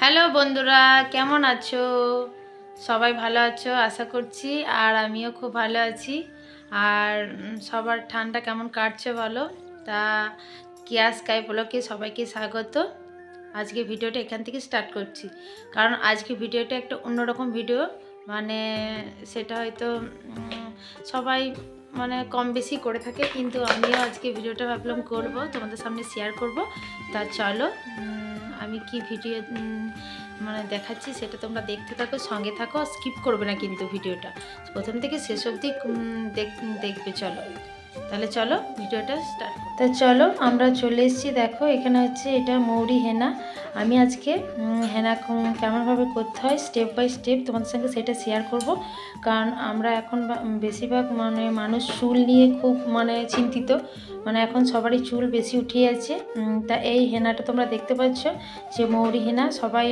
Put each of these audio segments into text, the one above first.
Hello বন্ধুরা, কেমন আছো? সবাই ভালো আছো? আশা করছি, আর আমিও খুব ভালো আছি। আর সবার ঠান্ডা কেমন কাটছে বলো? তা, কিয়া স্কাই ব্লকে সবাইকে স্বাগত। আজকে ভিডিওটা এখান থেকে স্টার্ট করছি। কারণ আজকে ভিডিওটা একটা অন্যরকম ভিডিও। মানে সেটা হয়তো সবাই মানে কম বেশি করে থাকে। কিন্তু আমিও আজকে ভিডিওটা ভাবলাম করব, তোমাদের সামনে শেয়ার করব। তা চলো আমি কি ভিডিও মানে দেখাচ্ছি সেটা তোমরা দেখতে থাকো, সঙ্গে থাকো স্কিপ করবে না কিন্তু ভিডিওটা। প্রথম থেকে শেষ অবধি দেখ- দেখবে, চলো। তাহলে চলো, ভিডিওটা স্টার্ট তা চলো, আমরা চলে এসেছি, দেখো, এখানে হচ্ছে এটা মৌরি হেনা। আমি আজকে হেনা কেমনভাবে করতে হয় স্টেপ বাই স্টেপ তোমাদের সঙ্গে সেটা শেয়ার করব। কারণ আমরা এখন বেশিরভাগ মানে মানুষ চুল নিয়ে খুব মানে চিন্তিত। মানে এখন সবারই চুল বেশি উঠে উম, তা এই হেনাটা তোমরা দেখতে পাচ্ছ যে মৌরি হেনা সবাই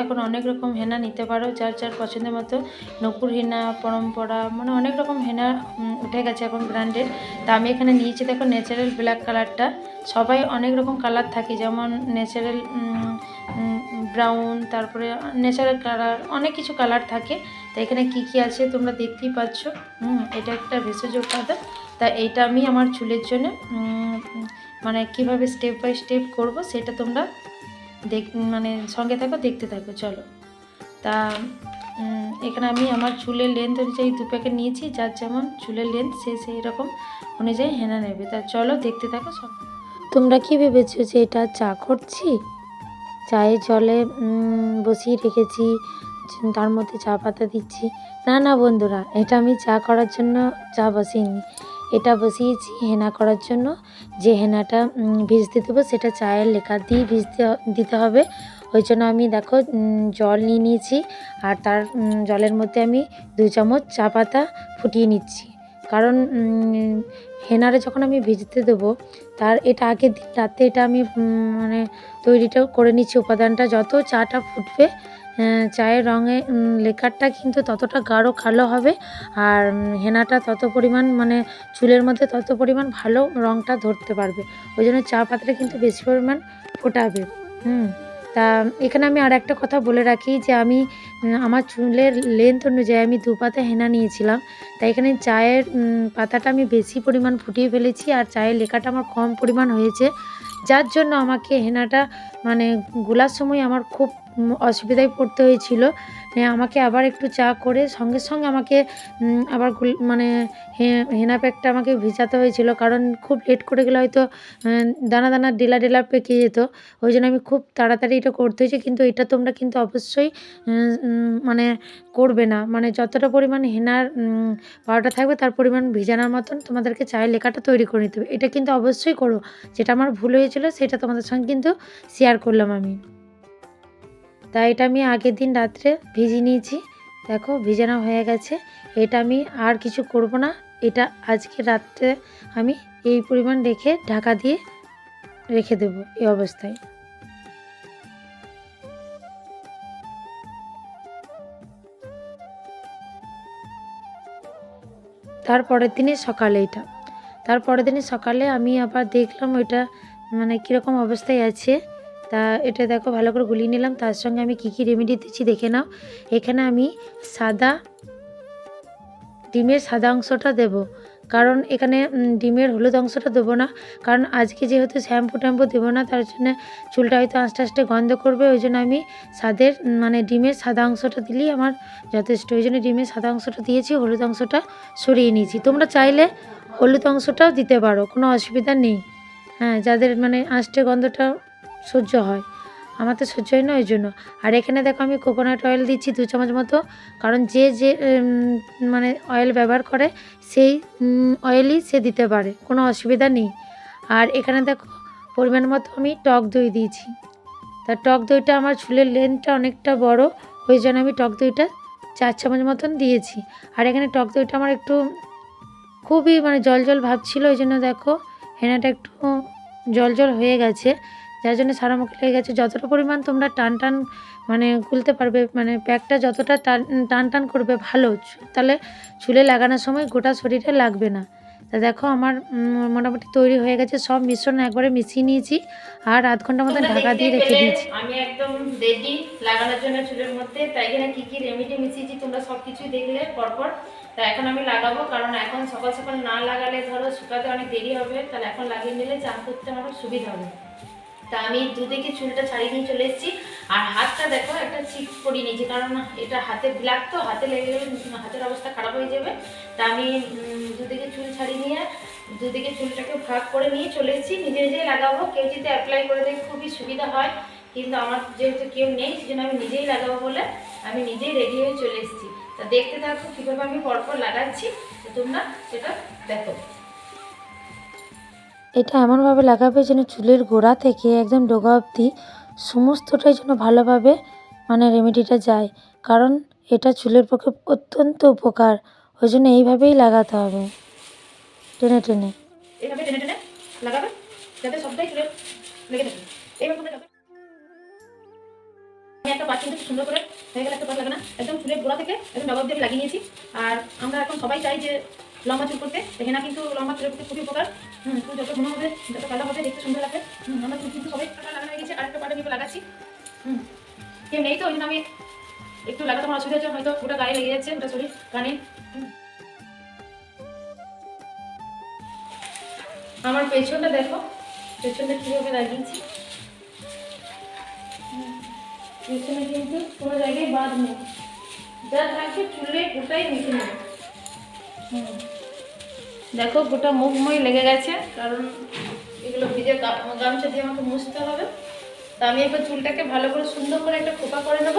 এখন অনেক রকম হেনা নিতে পারো যার যার পছন্দের মতো। নকুর হেনা পরম্পরা মানে অনেক রকম হেনা উঠে গেছে এখন ব্র্যান্ডের তা আমি এখানে নিয়েছি দেখো ন্যাচারাল ব্ল্যাক কালারটা সবাই অনেক রকম কালার থাকে যেমন ন্যাচারাল ব্রাউন তারপরে ন্যাচারাল কালার অনেক কিছু কালার থাকে। তা এখানে কি কি আছে তোমরা দেখতেই পাচ্ছ? এটা একটা ভেষজ উপাদান। তা এইটা আমি আমার চুলের জন্য মানে কীভাবে স্টেপ বাই স্টেপ করব সেটা তোমরা দেখ মানে সঙ্গে থাকো, দেখতে থাকো, চলো। তা এখানে আমি আমার চুলের লেন্থ অনুযায়ী দু প্যাকেট নিয়েছি, যার যেমন চুলের লেন্থ সে সেই রকম অনুযায়ী হেনা নেবে। তা চলো দেখতে থাকো সব। তোমরা কি ভেবেছো যে এটা চা করছি চায়ে জলে বসিয়ে রেখেছি, তার মধ্যে চা পাতা দিচ্ছি। না না বন্ধুরা, এটা আমি চা করার জন্য চা বসিয়েছি এটা বসিয়েছি হেনা করার জন্য। যে হেনাটা ভিজতে দেবো, সেটা চায়ের লেখা দিয়ে ভিজতে, দিতে হবে। ওই জন্য আমি দেখো জল নিয়ে নিয়েছি আর তার জলের মধ্যে আমি দু চামচ চা পাতা ফুটিয়ে নিচ্ছি। কারণ হেনারে যখন আমি ভিজতে দেবো তার এটা আগের দিন রাতে এটা আমি মানে তৈরিটা করে নিচ্ছি উপাদানটা। যত চাটা ফুটবে চায়ের রঙে লেকারটা কিন্তু ততটা গাঢ় কালো হবে। আর হেনাটা তত পরিমাণ মানে চুলের মধ্যে তত পরিমাণ ভালো রঙটা ধরতে পারবে। ওই জন্য চা পাতাটা কিন্তু বেশি পরিমাণ ফোটাবে। হুম। তা এখানে আমি আর একটা কথা বলে রাখি যে আমি আমার চুলের লেন্থ অনুযায়ী আমি দু পাতা হেনা নিয়েছিলাম। তাই এখানে চায়ের পাতাটা আমি বেশি পরিমাণ ফুটিয়ে ফেলেছি আর চায়ের লেখাটা আমার কম পরিমাণ হয়েছে। যার জন্য আমাকে হেনাটা মানে গোলার সময় আমার খুব অসুবিধায় পড়তে হয়েছিল। আমাকে আবার একটু চা করে সঙ্গে সঙ্গে আমাকে আবার মানে হেনা প্যাকটা আমাকে ভিজাতে হয়েছিল। কারণ খুব লেট করে গেলে হয়তো দানা দানা ডেলা ডেলা পেকে যেত। ওই জন্য আমি খুব তাড়াতাড়ি এটা করতে হয়েছে। কিন্তু এটা তোমরা কিন্তু অবশ্যই মানে করবে না। মানে যতটা পরিমাণ হেনার পাউডার থাকবে তার পরিমাণ ভিজানোর মতন তোমাদেরকে চায়ের লেখাটা তৈরি করে নিতে হবে। এটা কিন্তু অবশ্যই করো। যেটা আমার ভুল হয়েছিল সেটা তোমাদের সঙ্গে কিন্তু শেয়ার করলাম আমি। তাই এটা আমি আগের দিন রাত্রে ভিজিয়ে নিয়েছি। দেখো, ভিজানো হয়ে গেছে। এটা আমি আর কিছু করব না। এটা আজকে রাত্রে আমি এই পরিমাণ রেখে ঢাকা দিয়ে রেখে দেব এই অবস্থায়। তারপরের দিনে সকালে এটা। তারপরের দিনে সকালে আমি আবার দেখলাম ওইটা মানে কীরকম অবস্থায় আছে। তা এটা দেখো ভালো করে গুলিয়ে নিলাম। তার সঙ্গে আমি কী কী রেমেডি দিচ্ছি দেখে নাও। এখানে আমি সাদা ডিমের সাদা অংশটা দেব। কারণ এখানে ডিমের হলুদ অংশটা দেবো না। কারণ আজকে যেহেতু শ্যাম্পু ট্যাম্পু দেবো না, তার জন্য চুলটা হয়তো আস্তে আস্তে গন্ধ করবে। ওই জন্য আমি সাদের মানে ডিমের সাদা অংশটা দিলেই আমার যথেষ্ট। ওই জন্য ডিমের সাদা অংশটা দিয়েছি, হলুদ অংশটা সরিয়ে নিয়েছি। তোমরা চাইলে হলুদ অংশটাও দিতে পারো, কোনো অসুবিধা নেই। হ্যাঁ যাদের মানে আঁশটে গন্ধটা সহ্য হয়। আমার তো সহ্য হয় না, ওই জন্য। আর এখানে দেখো আমি কোকোনাট অয়েল দিচ্ছি দু চামচ মতো। কারণ যে যে মানে অয়েল ব্যবহার করে, সেই অয়েলই সে দিতে পারে। কোনো অসুবিধা নেই। আর এখানে দেখো পরিমাণ মতো আমি টক দই দিয়েছি। তা টক দইটা আমার চুলের লেন্থটা অনেকটা বড়, ওই জন্য আমি টক দইটা চার চামচ মতন দিয়েছি। আর এখানে টক দইটা আমার একটু খুবই মানে জল জল ভাব ছিল, ওই জন্য দেখো হেনাটা একটু জল জল হয়ে গেছে। যার জন্য সারা মুখে লেগে গেছে। যতটা পরিমাণ তোমরা টান টান মানে গুলতে পারবে মানে প্যাকটা যতটা টান টান টান করবে ভালো তাহলে চুলে লাগানোর সময় গোটা শরীরে লাগবে না। তা দেখো আমার মোটামুটি তৈরি হয়ে গেছে সব মিশ্রণ একবারে মিশিয়ে নিয়েছি আর আধ ঘণ্টা মতো ঢাকা দিয়ে রেখে দিয়েছি। আমি একদম রেডি লাগানোর জন্য চুলের মধ্যে। তাই এখানে কি কি রেমেডি মিশিয়েছি তোমরা সব কিছুই দেখলে পরপর। তা এখন আমি লাগাবো কারণ এখন সকাল সকাল না লাগালে ধরো শুকাতে অনেক দেরি হবে তাহলে এখন লাগিয়ে নিলে চান করতে আমার সুবিধা হবে। তা আমি দুদিকে চুলটা ছাড়িয়ে নিয়ে চলে এসেছি। আর হাতটা দেখো, একটা চিপ পরিয়ে নিয়েছি কারণ এটা হাতে ব্ল্যাক তো, হাতে লেগে গেলে হাতের অবস্থা খারাপ হয়ে যাবে। তা আমি দুদিকে চুল ছাড়িয়ে নিয়ে দুদিকে চুলটাকে ভাগ করে নিয়ে চলে এসেছি। নিজে নিজেই লাগাবো। কেউ যদি অ্যাপ্লাই করে দেয়, খুবই সুবিধা হয়। কিন্তু আমার যেহেতু কেউ নেই, সেজন্য আমি নিজেই লাগাবো বলে আমি নিজেই রেডি হয়ে চলে এসেছি। তা দেখতে থাকো কীভাবে আমি পরপর লাগাচ্ছি। তোমরা সেটা দেখো। এটা এমনভাবে লাগাবে যেন চুলের গোড়া থেকে একদম ডোগা অবধি সমস্তটাই যেন ভালোভাবে মানে রেমেডিটা যায়। কারণ এটা চুলের পক্ষে অত্যন্ত উপকার। ওই জন্য এইভাবেই লাগাতে হবে। টেনে টেনে। লেগে। একটা কিন্তু সুন্দর করে হয়ে গেলে একটা পাত লাগানো একদম চুলের গোড়া থেকে একদম লাগিয়ে নিয়েছি। আর আমরা এখন সবাই চাই যে লম্বা চুল করতে দেখে না কিন্তু লম্বা চুলের করতে খুবই উপকার। হুম, চুল যত ঘন হবে যত কালো হবে দেখতে সুন্দর লাগবে। আমার চুল কিন্তু সবাই একটা লাগানো হয়ে গেছে আর একটা পাটা কিন্তু লাগাচ্ছি। হুম কেউ নেই তো ওই জন্য আমি একটু লাগাতে আমার অসুবিধা হচ্ছে হয়তো ওটা গায়ে লেগে যাচ্ছে ওটা শরীর কানে। আমার পেছনটা দেখো পেছনটা কীভাবে লাগিয়েছি। পেছনে কিন্তু কোনো জায়গায় বাদ নেই। যা থাকবে চুলে গোটাই মিশে নেবে। হুম। দেখো, গোটা মুখময় লেগে গেছে, কারণ এগুলো ভিজে গামছা দিয়ে আমাকে মুছতে হবে। তা আমি এবার চুলটাকে ভালো করে সুন্দর করে একটা খোপা করে নেব,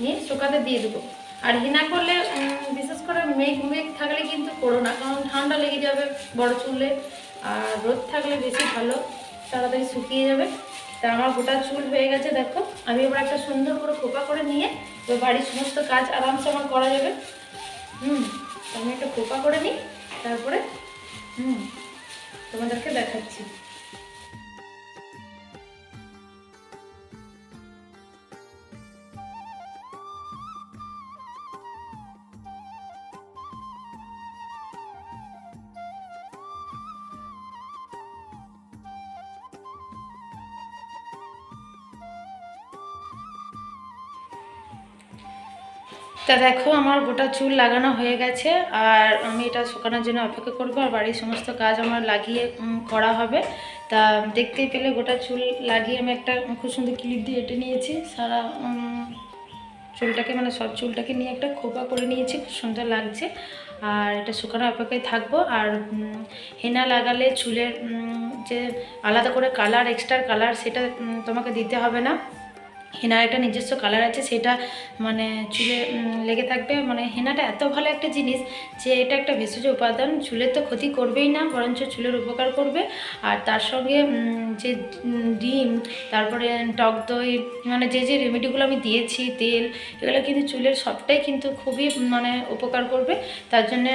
নিয়ে শুকাতে দিয়ে দেবো। আর হিনা করলে বিশেষ করে মেঘ মেঘ থাকলে কিন্তু করো না, কারণ ঠান্ডা লেগে যাবে বড় চুলে, আর রোদ থাকলে বেশি ভালো, তাড়াতাড়ি শুকিয়ে যাবে। তা আমার গোটা চুল হয়ে গেছে, দেখো। আমি এবার একটা সুন্দর করে খোপা করে নিয়ে, এবার বাড়ির সমস্ত কাজ আরামসে আমার করা যাবে। হুম, আমি একটা খোপা করে নিই। তারপরে হুম তোমাদেরকে দেখাচ্ছি। তা দেখো, আমার গোটা চুল লাগানো হয়ে গেছে আর আমি এটা শুকানোর জন্য অপেক্ষা করব আর বাড়ির সমস্ত কাজ আমার লাগিয়ে করা হবে। তা দেখতেই পেলে গোটা চুল লাগিয়ে আমি একটা খুব সুন্দর ক্লিপ দিয়ে এঁটে নিয়েছি। সারা চুলটাকে মানে সব চুলটাকে নিয়ে একটা খোপা করে নিয়েছি, খুব সুন্দর লাগছে। আর এটা শুকানোর অপেক্ষায় থাকব। আর হেনা লাগালে চুলের যে আলাদা করে কালার এক্সট্রা কালার সেটা তোমাকে দিতে হবে না। হেনার একটা নিজস্ব কালার আছে, সেটা মানে চুলে লেগে থাকবে। মানে হেনাটা এত ভালো একটা জিনিস যে এটা একটা ভেষজ উপাদান, চুলের তো ক্ষতি করবেই না, বরঞ্চ চুলের উপকার করবে। আর তার সঙ্গে যে ডিম, তারপরে টক দই মানে যে যে রেমেডিগুলো আমি দিয়েছি, তেল, এগুলো কিন্তু চুলের সবটাই কিন্তু খুবই মানে উপকার করবে। তার জন্যে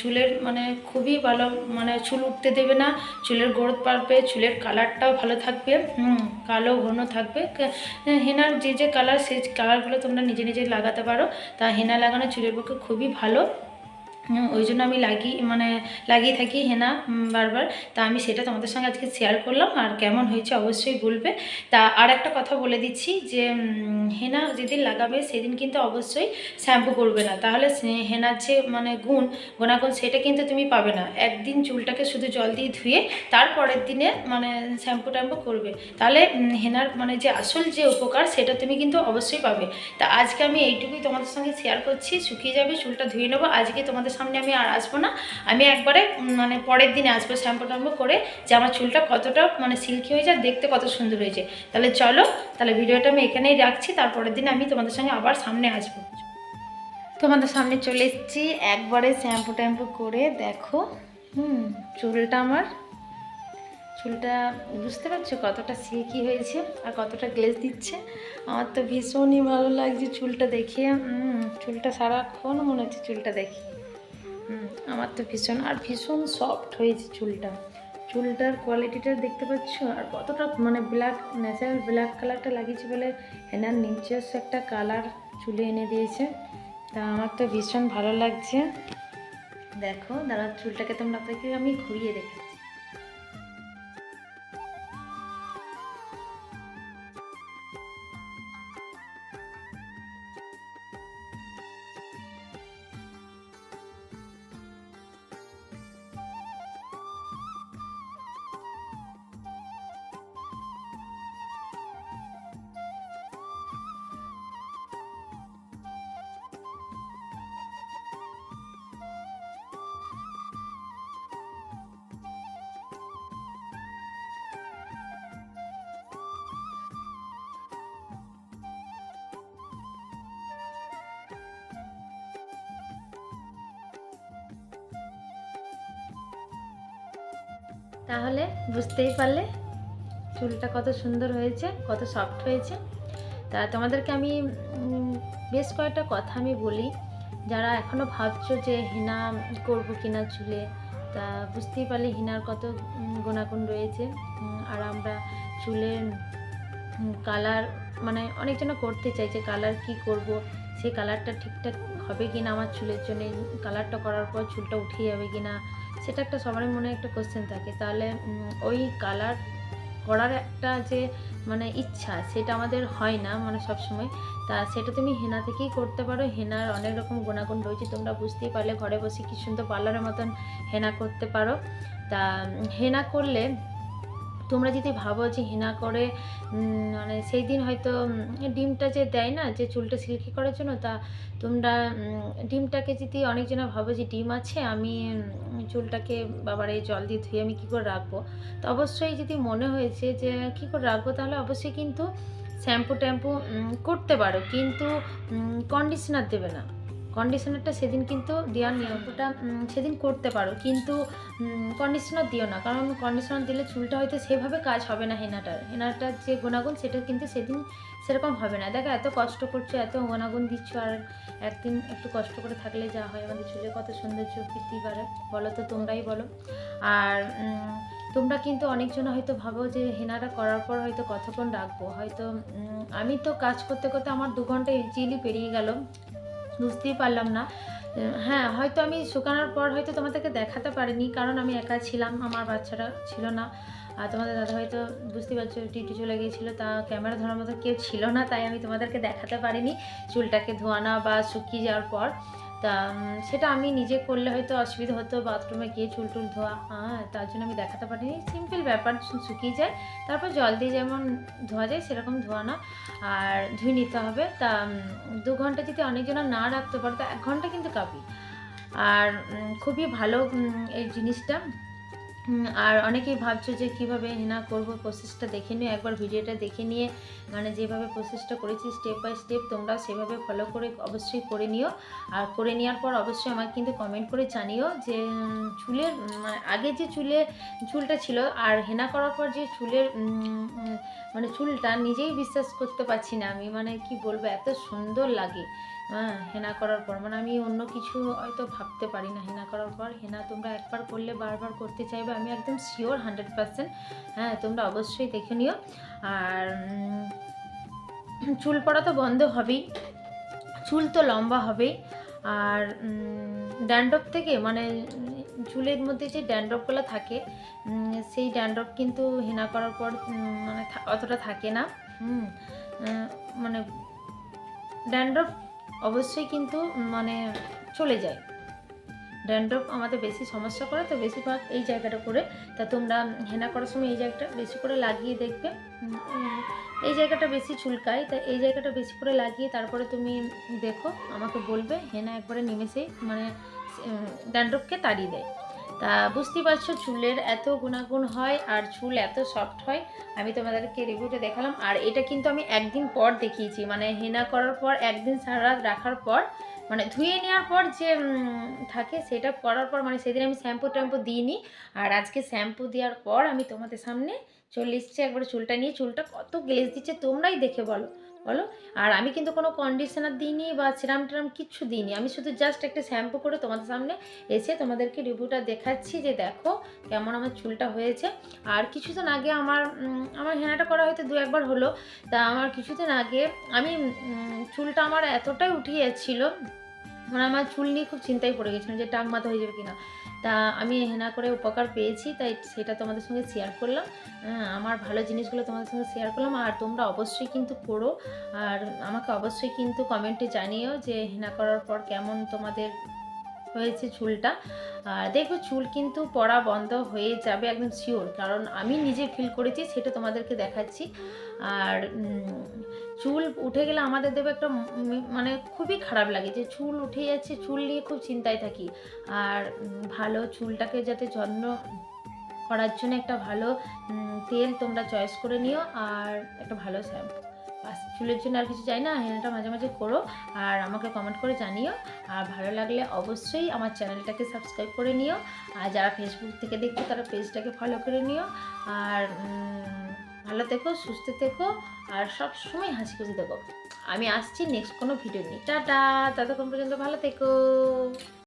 চুলের মানে খুবই ভালো মানে চুল উঠতে দেবে না, চুলের গ্রোথ বাড়বে, চুলের কালারটাও ভালো থাকবে কালো ঘন থাকবে। হেনার যে যে কালার সেই কালারগুলো তোমরা নিজে নিজে লাগাতে পারো। তা হেনা লাগানো চুলের পক্ষে খুবই ভালো। ওই জন্য আমি লাগি মানে লাগিয়ে থাকি হেনা বারবার। তা আমি সেটা তোমাদের সঙ্গে আজকে শেয়ার করলাম, আর কেমন হয়েছে অবশ্যই বলবে। তা আর একটা কথা বলে দিচ্ছি যে হেনা যেদিন লাগাবে সেদিন কিন্তু অবশ্যই শ্যাম্পু করবে না। তাহলে হেনার যে মানে গুণ, গুণাগুণ সেটা কিন্তু তুমি পাবে না। একদিন চুলটাকে শুধু জল দিয়ে ধুয়ে তারপরের দিনে মানে শ্যাম্পু ট্যাম্পু করবে। তাহলে হেনার মানে যে আসল যে উপকার সেটা তুমি কিন্তু অবশ্যই পাবে। তা আজকে আমি এইটুকুই তোমাদের সঙ্গে শেয়ার করছি। শুকিয়ে যাবে, চুলটা ধুয়ে নেব। আজকে তোমাদের সামনে আমি আর আসব না। আমি একবারে মানে পরের দিনে আসব শ্যাম্পু ট্যাম্পু করে যে আমার চুলটা কতটা মানে সিল্কি হয়েছে আর দেখতে কত সুন্দর হয়েছে। তাহলে চলো, তাহলে ভিডিওটা আমি এখানেই রাখছি, তারপরের দিন আমি তোমাদের সঙ্গে আবার সামনে আসব। তোমাদের সামনে চলে এসেছি একবারে শ্যাম্পু ট্যাম্পু করে, দেখো, হুম, চুলটা আমার, চুলটা বুঝতে পারছ কতটা সিল্কি হয়েছে আর কতটা গ্লেজ দিচ্ছে। আমার তো ভীষণই ভালো লাগছে চুলটা দেখে চুলটা সারাক্ষণ মনে হচ্ছে চুলটা দেখি। আমার তো ভীষণ, আর ভীষণ সফট হয়েছে চুলটা। চুলটার কোয়ালিটিটা দেখতে পাচ্ছ? আর কতটা মানে ব্ল্যাক ন্যাচারাল ব্ল্যাক কালারটা লাগিয়েছি বলে হেনার নিজস্ব একটা কালার চুলে এনে দিয়েছে। তা আমার তো ভীষণ ভালো লাগছে। দেখো দাঁড়া চুলটাকে তোমরা আপনাকে আমি ঘুরিয়ে দেখাচ্ছি। তাহলে বুঝতেই পারলে চুলটা কত সুন্দর হয়েছে, কত সফট হয়েছে। তা তোমাদেরকে আমি বেশ কয়েকটা কথা আমি বলি। যারা এখনও ভাবছ যে হেনা করব কিনা চুলে, তা বুঝতেই পারলে হিনার কত গুণাগুণ রয়েছে। আর আমরা চুলের কালার মানে অনেকজন করতে চাই যে কালার কি করব সেই কালারটা ঠিকঠাক হবে কি না আমার চুলের জন্য, কালারটা করার পর চুলটা উঠে যাবে কি না সেটা একটা সবারই মনে একটা কোশ্চেন থাকে। তাহলে ওই কালার করার একটা যে মানে ইচ্ছা, সেটা আমাদের হয় না মানে সবসময়। তা সেটা তুমি হেনা থেকেই করতে পারো। হেনার অনেক রকম গুণাগুণ রয়েছে, তোমরা বুঝতেই পারলে। ঘরে বসে কি সুন্দর পার্লারের মতন হেনা করতে পারো। তা হেনা করলে তোমরা যদি ভাবো যে হেনা করে মানে সেই দিন হয়তো ডিমটা যে দেয় না, যে চুলটা সিল্কি করার জন্য, তা তোমরা ডিমটাকে যদি অনেকজনা ভাবো যে ডিম আছে, আমি চুলটাকে বাবারে জল দিয়ে ধুয়ে আমি কী করে রাখব? তো অবশ্যই যদি মনে হয়েছে যে কী করে রাখব, তাহলে অবশ্যই কিন্তু শ্যাম্পু ট্যাম্পু করতে পারো। কিন্তু কন্ডিশনার দেবে না। কন্ডিশনারটা সেদিন কিন্তু দেওয়ার নিয়মটা সেদিন করতে পারো। কিন্তু কন্ডিশনার দিও না, কারণ কন্ডিশনার দিলে চুলটা হয়তো সেভাবে কাজ হবে না হেনাটার। হেনাটার যে গুণাগুণ, সেটা কিন্তু সেদিন সেরকম হবে না। দেখো, এত কষ্ট করছ, এত গুণাগুণ দিচ্ছ, আর একদিন একটু কষ্ট করে থাকলে যা হয়। আমাদের চুলে কত সৌন্দর্য বৃদ্ধি পারে বলো তো তোমরাই বলো। আর তোমরা কিন্তু অনেকজন হয়তো ভাবো যে হেনাটা করার পর হয়তো কতক্ষণ রাখব। হয়তো আমি তো কাজ করতে করতে আমার দু ঘণ্টা ইজিলি পেরিয়ে গেল। বুঝতেই পারলাম না। হ্যাঁ হয়তো আমি শুকানোর পর হয়তো তোমাদেরকে দেখাতে পারিনি, কারণ আমি একা ছিলাম, আমার বাচ্চারা ছিল না। আর তোমাদের দাদা হয়তো বুঝতে পারছ, টিটি চলে গিয়েছিল, তা ক্যামেরা ধরার মতো কেউ ছিল না, তাই আমি তোমাদেরকে দেখাতে পারিনি। চুলটাকে ধোয়ানো বা শুকিয়ে যাওয়ার পর। তা সেটা আমি নিজে করলে হয়তো অসুবিধা হতো, বাথরুমে গিয়ে চুল টুল ধোয়া হ্যাঁ তার জন্য আমি দেখাতে পারিনি। সিম্পল ব্যাপার শুকিয়ে যায়, তারপর জল দিয়ে যেমন ধোয়া যায়, সেরকম ধোয়া না। আর ধুয়ে নিতে হবে, তা দু ঘণ্টা যদি অনেকজনা না রাখতে পারো, তা এক ঘণ্টা কিন্তু কাপি আর খুবই ভালো এই জিনিসটা। আর অনেকেই ভাবছ যে কীভাবে হেনা করব প্রসেসটা দেখে নিও একবার ভিডিওটা দেখে নিয়ে মানে যেভাবে প্রসেসটা করেছি স্টেপ বাই স্টেপ তোমরা সেভাবে ফলো করে অবশ্যই করে নিও। আর করে নেওয়ার পর অবশ্যই আমাকে কিন্তু কমেন্ট করে জানিও যে চুলের মানে আগে যে চুলে, চুলটা ছিল আর হেনা করার পর যে চুলের মানে চুলটা নিজেই বিশ্বাস করতে পারছি না আমি। মানে কি বলব, এত সুন্দর লাগে। হ্যাঁ হেনা করার পর। মানে আমি অন্য কিছু হয়তো ভাবতে পারি না হেনা করার পর। হেনা, তোমরা একবার করলে, বারবার করতে চাইবে, আমি একদম শিওর হান্ড্রেড পার্সেন্ট হ্যাঁ তোমরা অবশ্যই দেখে নিও। আর চুল পড়া তো বন্ধ হবেই। চুল তো লম্বা হবেই। আর ড্যান্ড্রফ থেকে মানে চুলের মধ্যে যে ড্যান্ড্রফগুলো থাকে সেই ড্যান্ড্রফ কিন্তু হেনা করার পর মানে অতটা থাকে না। হুম মানে ড্যান্ড্রফ অবশ্যই কিন্তু মানে চলে যায়। ড্যান্ড্রফ আমাদের বেশি সমস্যা করে, তো বেশিরভাগ এই জায়গাটা করে। তা তোমরা হেনা করার সময় এই জায়গাটা বেশি করে লাগিয়ে দেখবে। এই জায়গাটা বেশি চুলকায়, তা এই জায়গাটা বেশি করে লাগিয়ে তারপরে তুমি দেখো, আমাকে বলবে হেনা একবারে নিমেষেই মানে ড্যান্ড্রফকে তাড়িয়ে দেয়। তা বুঝতেই পারছ, চুলের এত গুণাগুণ হয় আর চুল এত সফট হয়, আমি তোমাদেরকে রিভিউটা দেখালাম। আর এটা কিন্তু আমি একদিন পর দেখিয়েছি মানে হেনা করার পর, একদিন সারা রাত রাখার পর মানে ধুয়ে নেওয়ার পর যে থাকে সেটা করার পর মানে সেদিন আমি শ্যাম্পু ট্যাম্পু দিইনি। আর আজকে শ্যাম্পু দেওয়ার পর আমি তোমাদের সামনে চলে এসেছি একবার চুলটা নিয়ে। চুলটা কত গ্লেজ দিচ্ছে তোমরাই দেখে বলো। বলো? আর আমি কিন্তু কোনো কন্ডিশনার দিইনি বা সিরাম টিরাম কিচ্ছু দিইনি। আমি শুধু জাস্ট একটা শ্যাম্পু করে তোমাদের সামনে এসে তোমাদেরকে রিভিউটা দেখাচ্ছি যে দেখো কেমন আমার চুলটা হয়েছে। আর কিছুদিন আগে আমার আমার হেনাটা করা হয়তো দু একবার হলো। তা আমার কিছুদিন আগে আমি চুলটা আমার এতটাই উঠিয়েছিল মানে আমার চুল নিয়ে খুব চিন্তায় পড়ে গেছিলাম যে টাক মাথা হয়ে যাবে কিনা। তা আমি হেনা করে উপকার পেয়েছি তাই সেটা তোমাদের সঙ্গে শেয়ার করলাম। হ্যাঁ, আমার ভালো জিনিসগুলো তোমাদের সঙ্গে শেয়ার করলাম। আর তোমরা অবশ্যই কিন্তু করো আর আমাকে অবশ্যই কিন্তু কমেন্টে জানিও যে হেনা করার পর কেমন তোমাদের হয়েছে চুলটা। আর দেখো চুল কিন্তু পড়া বন্ধ হয়ে যাবে একদম শিওর কারণ আমি নিজে ফিল করেছি সেটা তোমাদেরকে দেখাচ্ছি। আর চুল উঠে গেলে আমাদের দেবে একটা মানে খুবই খারাপ লাগে যে চুল উঠে যাচ্ছে, চুল নিয়ে খুব চিন্তায় থাকি। আর ভালো চুলটাকে যাতে যত্ন করার জন্য একটা ভালো তেল তোমরা চয়েস করে নিও আর একটা ভালো শ্যাম্পু বাস, চুলের জন্য আর কিছু চাই না হেনাটা মাঝে মাঝে করো আর আমাকে কমেন্ট করে জানিও। আর ভালো লাগলে অবশ্যই আমার চ্যানেলটাকে সাবস্ক্রাইব করে নিও। আর যারা ফেসবুক থেকে দেখছ তারা পেজটাকে ফলো করে নিও। আর ভালো থেকো, সুস্থ থেকো। আর সব সময় হাসি খুশি থাকো আমি আসছি নেক্সট কোনো ভিডিও নিয়ে। টাটা, ততক্ষণ পর্যন্ত ভালো থেকো।